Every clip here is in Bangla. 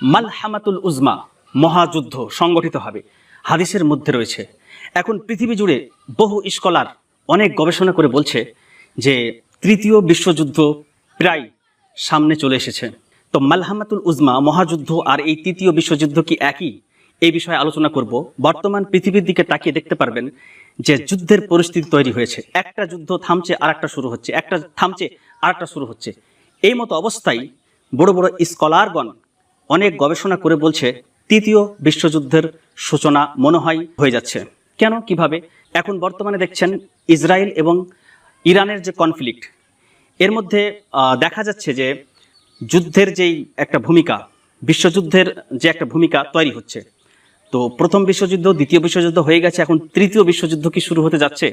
মালহামাতুল উজমা, মহাযুদ্ধ সংগঠিত হবে। হাদিসের মধ্যে রয়েছে, এখন পৃথিবী জুড়ে বহু স্কলার অনেক গবেষণা করে বলছে যে তৃতীয় বিশ্বযুদ্ধ প্রায় সামনে চলে এসেছে। তো মালহামাতুল উজমা, মহাযুদ্ধ আর এই তৃতীয় বিশ্বযুদ্ধ কি একই? এই বিষয়ে আলোচনা করব। বর্তমান পৃথিবীর দিকে তাকিয়ে দেখতে পারবেন যে যুদ্ধের পরিস্থিতি তৈরি হয়েছে। একটা যুদ্ধ থামছে আর একটা শুরু হচ্ছে। একটা থামছে আর একটা শুরু হচ্ছে। এই মতো অবস্থায় বড় বড় স্কলারগণ অনেক গবেষণা করে বলছে, তৃতীয় বিশ্বযুদ্ধের সূচনা মনে হয় হয়ে যাচ্ছে। কেন? কীভাবে? এখন বর্তমানে দেখছেন ইসরায়েল এবং ইরানের যে কনফ্লিক্ট এর মধ্যে দেখা যাচ্ছে যে যুদ্ধের যেই একটা ভূমিকা, বিশ্বযুদ্ধের যে একটা ভূমিকা তৈরি হচ্ছে। তো প্রথম বিশ্বযুদ্ধ, দ্বিতীয় বিশ্বযুদ্ধ হয়ে গেছে, এখন তৃতীয় বিশ্বযুদ্ধ কি শুরু হতে যাচ্ছে?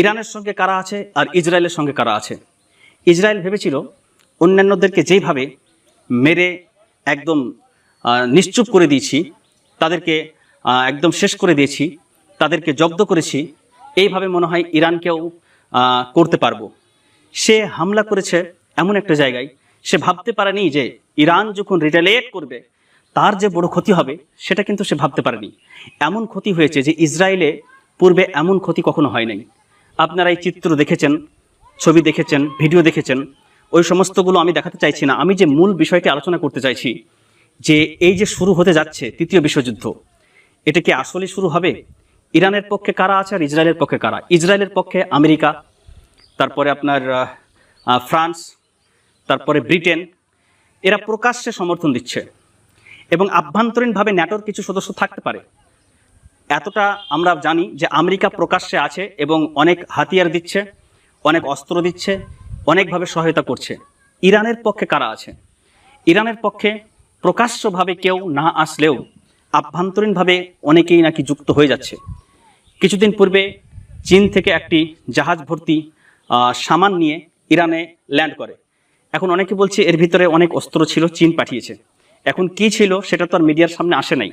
ইরানের সঙ্গে কারা আছে আর ইসরায়েলের সঙ্গে কারা আছে? ইসরায়েল ভেবেছিল অন্যান্যদেরকে যেইভাবে মেরে একদম নিশ্চুপ করে দিয়েছি, তাদেরকে একদম শেষ করে দিয়েছি, তাদেরকে জব্দ করেছি। এইভাবে মনে হয় ইরানকেও করতে পারব। সে হামলা করেছে এমন একটা জায়গায়, সে ভাবতে পারেনি যে ইরান যখন রিটালিয়েট করবে, তার যে বড় ক্ষতি হবে, সেটা কিন্তু সে ভাবতে পারেনি। এমন ক্ষতি হয়েছে যে ইসরায়েলে পূর্বে এমন ক্ষতি কখনো হয় নাই। আপনারা এই চিত্র দেখেছেন, ছবি দেখেছেন, ভিডিও দেখেছেন ওই সমস্তগুলো আমি দেখাতে চাইছি না। আমি যে মূল বিষয়টি আলোচনা করতে চাইছি, যে এই যে শুরু হতে যাচ্ছে তৃতীয় বিশ্বযুদ্ধ, এটা কি আসলে শুরু হবে? ইরানের পক্ষে কারা আছে আর ইসরায়েলের পক্ষে কারা? ইসরায়েলের পক্ষে আমেরিকা, তারপরে আপনার ফ্রান্স, তারপরে ব্রিটেন, এরা প্রকাশ্যে সমর্থন দিচ্ছে। এবং আভ্যন্তরীণভাবে ন্যাটোর কিছু সদস্য থাকতে পারে। এতটা আমরা জানি যে আমেরিকা প্রকাশ্যে আছে এবং অনেক হাতিয়ার দিচ্ছে, অনেক অস্ত্র দিচ্ছে অনেকভাবে সহায়তা করছে। ইরানের পক্ষে কারা আছে? ইরানের পক্ষে প্রকাশ্যভাবে কেউ না আসলেও আভ্যন্তরীণভাবে অনেকেই নাকি যুক্ত হয়ে যাচ্ছে। কিছুদিন পূর্বে চীন থেকে একটি জাহাজ ভর্তি সামান নিয়ে ইরানে ল্যান্ড করে। এখন অনেকে বলছে এর ভিতরে অনেক অস্ত্র ছিল চীন পাঠিয়েছে। এখন কি ছিল সেটা তো আর মিডিয়ার সামনে আসে নাই।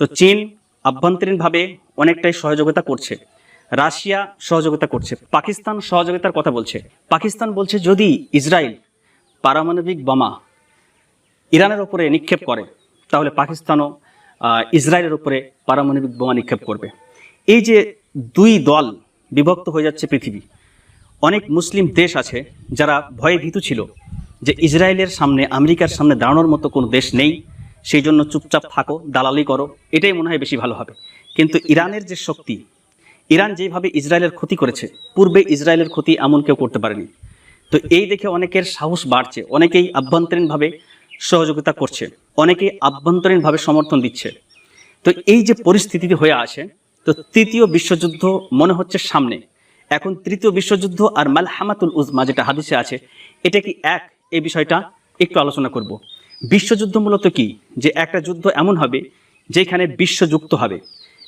তো চীন আভ্যন্তরীণভাবে অনেকটাই সহযোগিতা করছে। রাশিয়া সহযোগিতা করছে, পাকিস্তান সহযোগিতার কথা বলছে। পাকিস্তান বলছে, যদি ইসরায়েল পারমাণবিক বোমা ইরানের ওপরে নিক্ষেপ করে, তাহলে পাকিস্তানও ইসরায়েলের ওপরে পারমাণবিক বোমা নিক্ষেপ করবে। এই যে দুই দল বিভক্ত হয়ে যাচ্ছে পৃথিবী, অনেক মুসলিম দেশ আছে যারা ভয়ে ভীতু ছিল যে ইসরায়েলের সামনে, আমেরিকার সামনে দাঁড়ানোর মতো কোনো দেশ নেই, সেই জন্য চুপচাপ থাকো, দালালি করো, এটাই মনে হয় বেশি ভালো হবে। কিন্তু ইরানের যে শক্তি ইরান যেভাবে ইসরায়েলের ক্ষতি করেছে, পূর্বে ইসরায়েলের ক্ষতি এমন কেউ করতে পারেনি। তো এই দেখে অনেকের সাহস বাড়ছে, অনেকেই আভ্যন্তরীণভাবে সহযোগিতা করছে, অনেকেই আভ্যন্তরীণভাবে সমর্থন দিচ্ছে। তো এই যে পরিস্থিতি হয়ে আছে, তো তৃতীয় বিশ্বযুদ্ধ মনে হচ্ছে সামনে। এখন তৃতীয় বিশ্বযুদ্ধ আর মালহামাতুল উজমা যেটা হাদিসে আছে, এটা কি এক? এই বিষয়টা একটু আলোচনা করব। বিশ্বযুদ্ধ মূলত কি? যে একটা যুদ্ধ এমন হবে, যেখানে বিশ্ব যুক্ত হবে।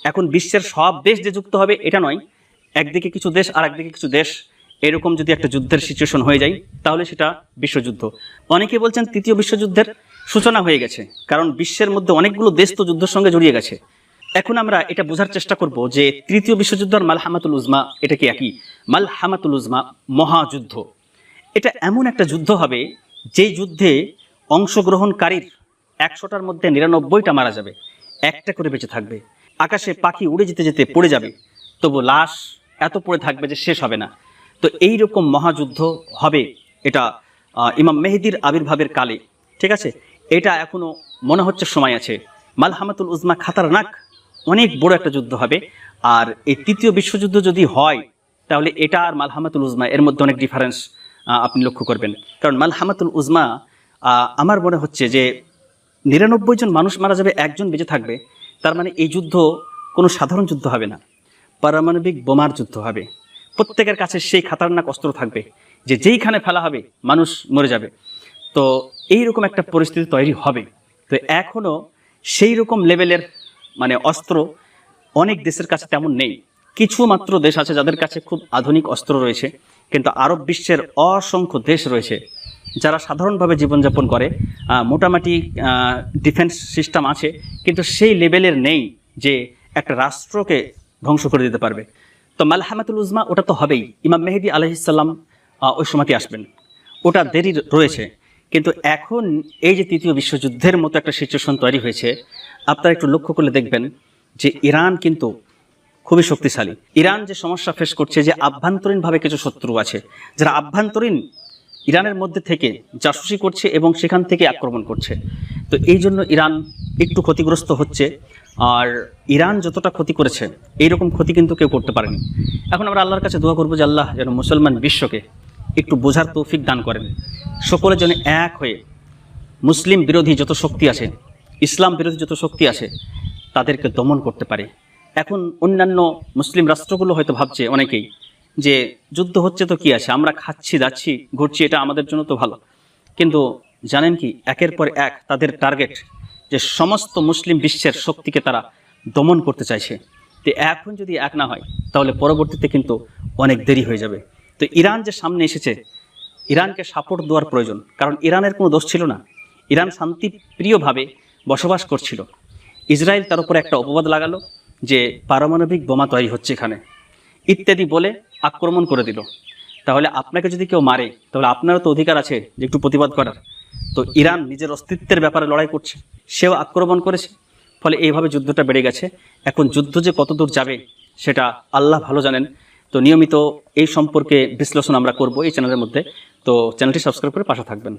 এখন বিশ্বের সব দেশ যে যুক্ত হবে, এটা নয়। একদিকে কিছু দেশ আর একদিকে কিছু দেশ। এরকম যদি একটা যুদ্ধের সিচুয়েশন হয়ে যায়, তাহলে সেটা বিশ্বযুদ্ধ। অনেকে বলছেন তৃতীয় বিশ্বযুদ্ধের সূচনা হয়ে গেছে, কারণ বিশ্বের মধ্যে অনেকগুলো দেশ তো যুদ্ধের সঙ্গে জড়িয়ে গেছে। এখন আমরা এটা বোঝার চেষ্টা করব যে তৃতীয় বিশ্বযুদ্ধ আর মালহামাতুল উজমা, এটা কি একই? মালহামাতুল উজমা মহাযুদ্ধ। এটা এমন একটা যুদ্ধ হবে, যেই যুদ্ধে অংশগ্রহণকারীর একশোটার মধ্যে নিরানব্বইটা মারা যাবে। একটা করে বেঁচে থাকবে। আকাশে পাখি উড়ে যেতে যেতে পড়ে যাবে। তবু লাশ এত পড়ে থাকবে যে শেষ হবে না। তো এই রকম মহাযুদ্ধ হবে এটা ইমাম মেহেদির আবির্ভাবের কালে। ঠিক আছে? এটা এখনও মনে হচ্ছে সময় আছে। মালহামাতুল উজমা খাতারনাক অনেক বড় একটা যুদ্ধ হবে। আর এই তৃতীয় বিশ্বযুদ্ধ যদি হয়, তাহলে এটা আর মালহামাতুল উজমা এর মধ্যে অনেক ডিফারেন্স আপনি লক্ষ্য করবেন। কারণ মালহামাতুল উজমা আমার মনে হচ্ছে যে নিরানব্বই জন মানুষ মারা যাবে, একজন বেঁচে থাকবে। তার মানে এই যুদ্ধ কোনো সাধারণ যুদ্ধ হবে না। পারমাণবিক বোমার যুদ্ধ হবে। প্রত্যেকের কাছে সেই খাতারনাক অস্ত্র থাকবে যে যেইখানে ফেলা হবে মানুষ মরে যাবে। তো এই রকম একটা পরিস্থিতি তৈরি হবে। তো এখনও সেই রকম লেভেলের মানে অস্ত্র অনেক দেশের কাছে তেমন নেই। কিছু মাত্র দেশ আছে যাদের কাছে খুব আধুনিক অস্ত্র রয়েছে, কিন্তু আরব বিশ্বের অসংখ্য দেশ রয়েছে যারা সাধারণভাবে জীবনযাপন করে মোটামুটি ডিফেন্স সিস্টেম আছে, কিন্তু সেই লেভেলের নেই যে একটা রাষ্ট্রকে ধ্বংস করে দিতে পারবে। তো মালহামাতুল উজমা, ওটা তো হবেই। ইমাম মেহেদি আলহিসাল্লাম ওই সময়তে আসবেন। ওটা দেরি রয়েছে। কিন্তু এখন এই যে তৃতীয় বিশ্বযুদ্ধের মতো একটা সিচুয়েশন তৈরি হয়েছে, আপনারা একটু লক্ষ্য করলে দেখবেন যে ইরান কিন্তু খুবই শক্তিশালী। ইরান যে সমস্যা ফেস করছে, যে আভ্যন্তরীণভাবে কিছু শত্রু আছে, যারা আভ্যন্তরীণ ইরানের মধ্যে থেকে জাসুসি করছে এবং সেখান থেকে আক্রমণ করছে। তো এই জন্য ইরান একটু ক্ষতিগ্রস্ত হচ্ছে। আর ইরান যতটা ক্ষতি করেছে, এইরকম ক্ষতি কিন্তু কেউ করতে পারেনি। এখন আমরা আল্লাহর কাছে দোয়া করব যে আল্লাহ যেন মুসলমান বিশ্বকে একটু বোঝার তৌফিক দান করেন। সকলে যেন এক হয়ে মুসলিম বিরোধী যত শক্তি আছে, ইসলাম বিরোধী যত শক্তি আছে, তাদেরকে দমন করতে পারে। এখন অন্যান্য মুসলিম রাষ্ট্রগুলো হয়তো ভাবছে অনেকেই যে যুদ্ধ হচ্ছে তো কি আছে? আমরা খাচ্ছি যাচ্ছি ঘুরছি, এটা আমাদের জন্য তো ভালো। কিন্তু জানেন কি, একের পর এক তাদের টার্গেট যে সমস্ত মুসলিম বিশ্বের শক্তিকে তারা দমন করতে চাইছে। তো এখন যদি এক না হয়, তাহলে পরবর্তীতে কিন্তু অনেক দেরি হয়ে যাবে। তো ইরান যে সামনে এসেছে, ইরানকে সাপোর্ট দেওয়ার প্রয়োজন। কারণ ইরানের কোনো দোষ ছিল না। ইরান শান্তিপ্রিয়ভাবে বসবাস করছিল। ইসরায়েল তার উপরে একটা অপবাদ লাগালো যে পারমাণবিক বোমা তৈরি হচ্ছে এখানে। ইত্যাদি বলে আক্রমণ করে দিল। তাহলে আপনাকে যদি কেউ মারে, তাহলে আপনারও তো অধিকার আছে যে একটু প্রতিবাদ করার। তো ইরান নিজের অস্তিত্বের ব্যাপারে লড়াই করছে, সেও আক্রমণ করেছে। ফলে এইভাবে যুদ্ধটা বেড়ে গেছে। এখন যুদ্ধ যে কতদূর যাবে, সেটা আল্লাহ ভালো জানেন। তো নিয়মিত এই সম্পর্কে বিশ্লেষণ আমরা করব এই চ্যানেলের মধ্যে। তো চ্যানেলটি সাবস্ক্রাইব করে পাশে থাকবেন।